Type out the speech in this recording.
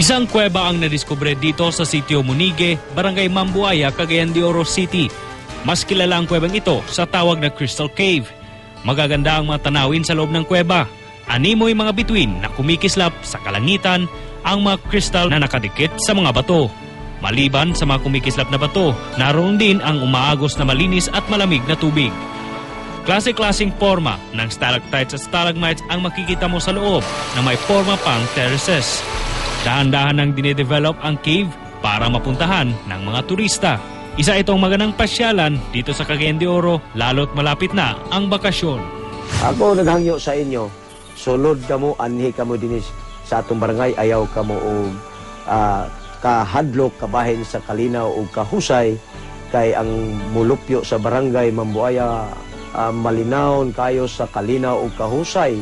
Isang kuweba ang nadiskubre dito sa sitio Munige, Barangay Mambuaya, Cagayan de Oro City. Mas kilala ang kuwebang ito sa tawag na Crystal Cave. Magaganda ang mga tanawin sa loob ng kuweba. Animoy mga bituin na kumikislap sa kalangitan ang mga kristal na nakadikit sa mga bato. Maliban sa mga kumikislap na bato, naroon din ang umaagos na malinis at malamig na tubig. Klase-klaseng forma ng stalactites at stalagmites ang makikita mo sa loob na may forma pang terraces. Dahan-dahan nang dinedevelop ang cave para mapuntahan ng mga turista. Isa itong magandang pasyalan dito sa Cagayan de Oro lalo't malapit na ang bakasyon. Ako naghangyo sa inyo, sulod ka mo, anhi ka mo dinis sa atong barangay, ayaw ka mo og ah, kahadlok, kabahin sa kalinaw o kahusay, kay ang mulupyo sa barangay Mambuaya ah, malinawon kayo sa kalinaw o kahusay